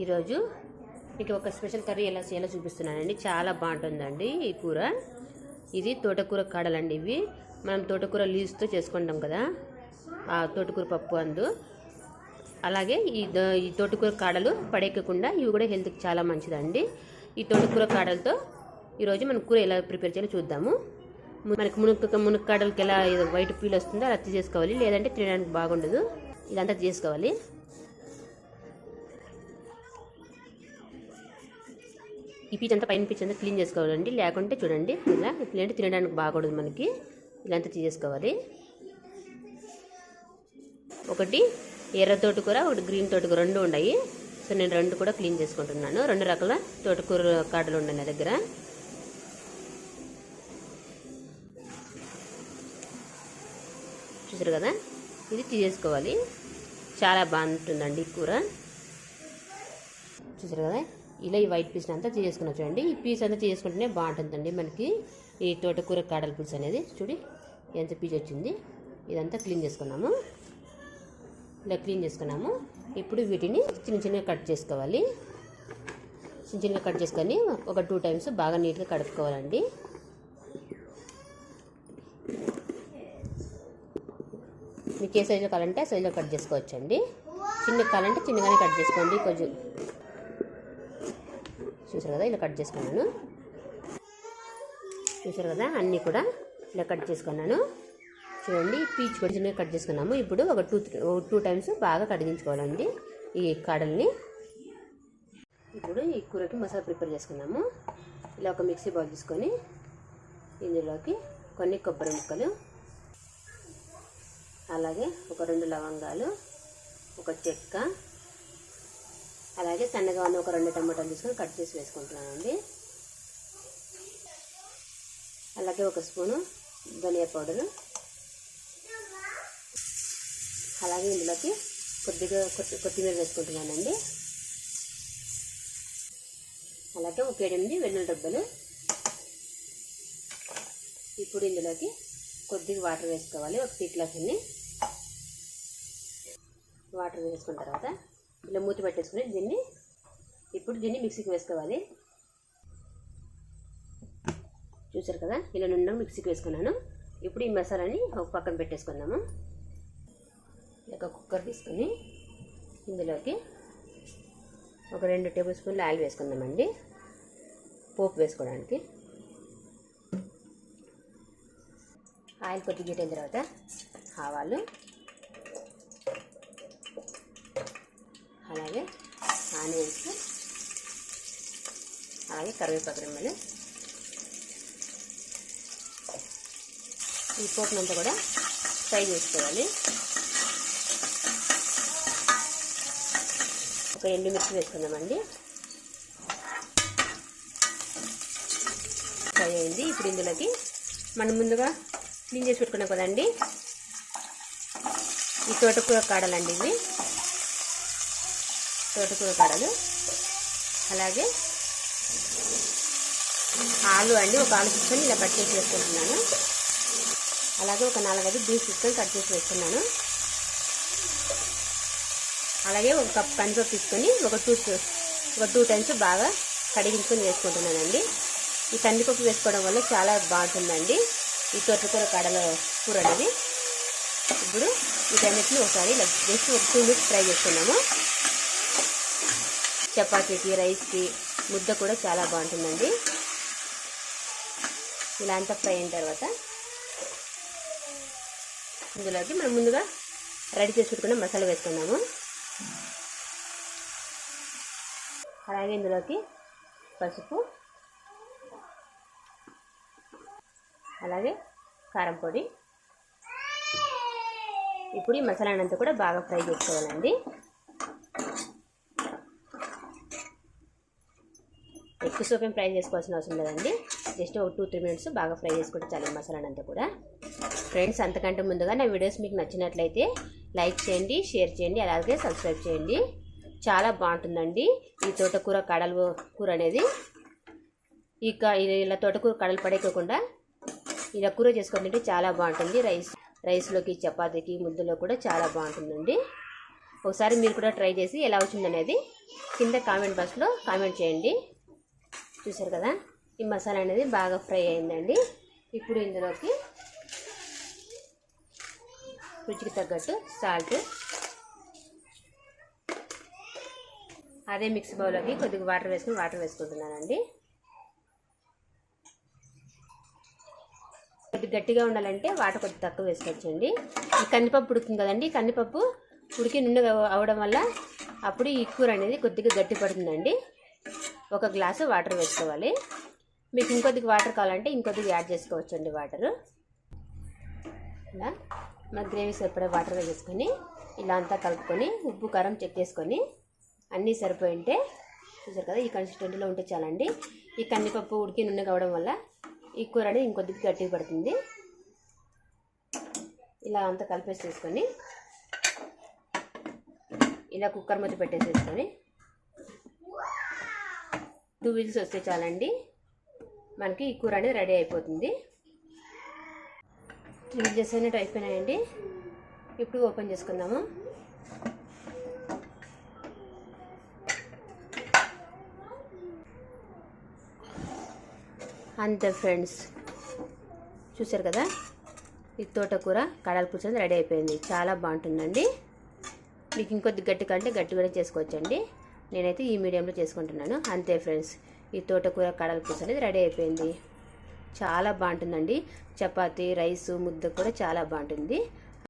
ఈరోజు మీకు ఒక స్పెషల్ కర్రీ ఎలా చేయాలో చూపిస్తున్నానండి. చాలా బాగుంటుందండి ఈ కూర. ఇది తోటకూర కాడలండి ఇవి. మనం తోటకూర లీజుతో చేసుకుంటాం కదా. ఆ తోటకూర పప్పు అందు. అలాగే ఈ ద- ఈ తోటకూర కాడలు పడేయకుండా ఇవి కూడా హెల్త్కి చాలా మంచిదండి. ఈ తోటకూర కాడలతో ఈరోజు మనం కూర ఎలా ప్రిపేర్ చేయాలో చూద్దాము. మనకి మునక్క మునక్కాడలకి ఎలా వైట్ పీల్ వస్తుందో అలా చేసుకోవాలి. లేదంటే తినడానికి బాగుండదు. ఇదంతా చేసుకోవాలి. ఈ పీచ్ అంతా పైన పీచ్ అంతా క్లీన్ చేసుకోవాలండి. లేకుంటే చూడండి ఇలా ఇట్లాంటి తినడానికి బాగూడదు మనకి. ఇలాంటి తీసేసుకోవాలి. ఒకటి ఎర్ర తోటకూర ఒకటి గ్రీన్ తోటకూర రెండు ఉన్నాయి. సో నేను రెండు కూడా క్లీన్ చేసుకుంటున్నాను. రెండు రకాల తోటకూర కాడలు ఉన్నాయి నా దగ్గర. చూసారు కదా? ఇది తీసేసుకోవాలి. చాలా బాగుంటుందండి కూర. చూసారు కదా? ఇలా ఈ వైట్ పీస్ అంతా చేసుకున్నాం చూడండి. ఈ పీస్ అంతా చేసుకుంటేనే బాగుంటుందండి మనకి. ఈ తోటకూర కాడల పులుసు అనేది చూడి ఎంత పీస్ వచ్చింది. ఇదంతా క్లీన్ చేసుకున్నాము. ఇలా క్లీన్ చేసుకున్నాము. ఇప్పుడు వీటిని చిన్న చిన్నగా కట్ చేసుకోవాలి. చిన్న చిన్నగా కట్ చేసుకొని ఒక టూ టైమ్స్ బాగా నీట్గా కడుక్కోవాలండి. మీకు ఏ సైజులో కావాలంటే ఆ సైజులో కట్ చేసుకోవచ్చండి. చిన్న కావాలంటే చిన్నగానే కట్ చేసుకోండి. కొంచెం చూసారు కదా ఇలా కట్ చేసుకున్నాను. చూసారు కదా అన్నీ కూడా ఇలా కట్ చేసుకున్నాను. చూడండి పీచ్ కూడా చిన్నగా కట్ చేసుకున్నాము. ఇప్పుడు ఒక టూ టూ టైమ్స్ బాగా కడిగించుకోవాలండి ఈ కాడల్ని. ఇప్పుడు ఈ కూరకి మసాలా ప్రిపేర్ చేసుకున్నాము. ఇలా ఒక మిక్సీ బౌల్ తీసుకొని ఇందులోకి కొన్ని కొబ్బరి ముక్కలు అలాగే ఒక రెండు లవంగాలు ఒక చెక్క అలాగే సన్నగా ఉన్న ఒక రెండు టమాటాలు తీసుకొని కట్ చేసి వేసుకుంటున్నానండి. అలాగే ఒక స్పూను ధనియా పౌడరు. అలాగే ఇందులోకి కొద్దిగా కొత్తిమీర వేసుకుంటున్నానండి. అలాగే ఒక ఎనిమిది వెల్లుల్లి డబ్బలు ఇప్పుడు ఇందులోకి కొద్దిగా వాటర్ వేసుకోవాలి ఒక టీ గ్లాస్ అన్ని. వాటర్ వేసుకున్న తర్వాత ఇలా మూతి పెట్టేసుకుని దీన్ని ఇప్పుడు దీన్ని మిక్సీకి వేసుకోవాలి. చూసారు కదా? ఇలా నుండి మిక్సీకి వేసుకున్నాను. ఇప్పుడు ఈ మసాలాని ఒక పక్కన పెట్టేసుకుందాము. ఒక కుక్కర్ తీసుకొని ఇందులోకి ఒక రెండు టేబుల్ స్పూన్లు ఆయిల్ వేసుకుందామండి. పోపు వేసుకోవడానికి. ఆయిల్ కొద్దిగా అయిన తర్వాత ఆవాలు అలాగే ఆనియన్స్ అలాగే కరివేపాకు రెమ్మలు. ఈ పోపునంతా కూడా ఫ్రై చేసుకోవాలి. ఒక ఎండుమిర్చి వేసుకుందామండి. ఫ్రై అయింది. ఇప్పుడు ఇందులోకి మనం ముందుగా క్లీన్ చేసి పెట్టుకున్నాం కదండి. ఈ తోటకూర కాడలండి ఇవి. తోటకూర కాడలు. అలాగే ఆలు అండి ఒక ఆలు తీసుకొని ఇలా కట్ చేసి వేసుకుంటున్నాను. అలాగే ఒక నాలుగైదు బీన్స్ తీసుకొని కట్ చేసి వేసుకున్నాను. అలాగే ఒక కప్ కందిపప్పు తీసుకొని ఒక టూ ఒక టూ టైమ్స్ బాగా కడిగించుకొని వేసుకుంటున్నానండి. ఈ కందిపప్పు వేసుకోవడం వల్ల చాలా బాగుంటుందండి. ఈ తోటకూర కాడల కూర అనేది. ఇప్పుడు వీటన్నిటిని ఒకసారి ఇలా జస్ట్ ఒక టూ మినిట్స్ ఫ్రై చేసుకున్నాము చపాతీకి రైస్కి ముద్ద కూడా చాలా బాగుంటుందండి. ఇలా అంతా ఫ్రై అయిన తర్వాత ఇందులోకి మనం ముందుగా రెడీ చేసి పెట్టుకున్న మసాలా వేసుకున్నాము అలాగే ఇందులోకి పసుపు అలాగే కారం పొడి. ఇప్పుడు ఈ మసాలానంతా కూడా బాగా ఫ్రై చేసుకోవాలండి. ఎక్కువ ఫ్రై చేసుకోవాల్సిన అవసరం లేదండి. జస్ట్ ఒక టూ త్రీ మినిట్స్ బాగా ఫ్రై చేసుకుంటే చాలు ఈ మసాలానంతా కూడా. ఫ్రెండ్స్ అంతకంటే ముందుగా నా వీడియోస్ మీకు నచ్చినట్లయితే లైక్ చేయండి షేర్ చేయండి అలాగే సబ్స్క్రైబ్ చేయండి. చాలా బాగుంటుందండి. ఈ తోటకూర కడలు కూర అనేది. ఇక ఇలా తోటకూర కడలు పడేయకుండా ఇలా కూర చేసుకొని తింటే చాలా బాగుంటుంది. రైస్ రైస్లోకి చపాతీకి ముద్దలో కూడా చాలా బాగుంటుందండి. ఒకసారి మీరు కూడా ట్రై చేసి ఎలా వచ్చిందనేది కింద కామెంట్ బాక్స్లో కామెంట్ చేయండి. చూసారు కదా? ఈ మసాలా అనేది బాగా ఫ్రై అయిందండి. ఇప్పుడు ఇందులోకి రుచికి తగ్గట్టు సాల్ట్. అదే మిక్స్ బౌల్లోకి కొద్దిగా వాటర్ వేసుకుని వాటర్ వేసుకుంటున్నానండి. కొద్దిగా గట్టిగా ఉండాలంటే వాటర్ కొద్దిగా తక్కువ వేసుకోవచ్చండి. ఈ కందిపప్పు ఉడుకుతుంది కదండి కందిపప్పు ఉడికి నుండి అవడం వల్ల అప్పుడు ఈ కూర అనేది కొద్దిగా గట్టి పడుతుందండి. ఒక గ్లాసు వాటర్ వేసుకోవాలి. మీకు ఇంకొద్దికి వాటర్ కావాలంటే ఇంకొద్ది యాడ్ చేసుకోవచ్చండి వాటరు. ఇలా మన గ్రేవీ సరిపడే వాటర్ వేసేసుకొని ఇలా అంతా కలుపుకొని ఉప్పు కారం చెక్ చేసుకొని అన్నీ సరిపోయింటే చూసారు కదా ఈ కన్సిస్టెంట్లో ఉంటే చాలండి. ఈ కందిపప్పు ఉడికి నూనె కావడం వల్ల ఈ కూర అనేది ఇంకొద్దిగా గట్టిగా పడుతుంది. ఇలా అంతా కలిపేసి తీసుకొని ఇలా కుక్కర్ మధ్య పెట్టేసేసుకొని టూ వీల్స్ వస్తే చాలండి. మనకి ఈ కూర అనేది రెడీ అయిపోతుంది. త్రీ అనేవి అయిపోయినాయండి. ఇప్పుడు ఓపెన్ చేసుకుందాము. అంతే ఫ్రెండ్స్ చూసారు కదా? ఈ తోటకూర కడాల పులుసు అనేది రెడీ అయిపోయింది. చాలా బాగుంటుందండి. మీకు ఇంకొద్ది గట్టి కంటే గట్టిగానే చేసుకోవచ్చండి. నేనైతే ఈ మీడియంలో చేసుకుంటున్నాను. అంతే ఫ్రెండ్స్ ఈ తోటకూర కడల పులుసు అనేది రెడీ అయిపోయింది. చాలా బాగుంటుందండి. చపాతీ రైస్ ముద్ద కూడా చాలా బాగుంటుంది.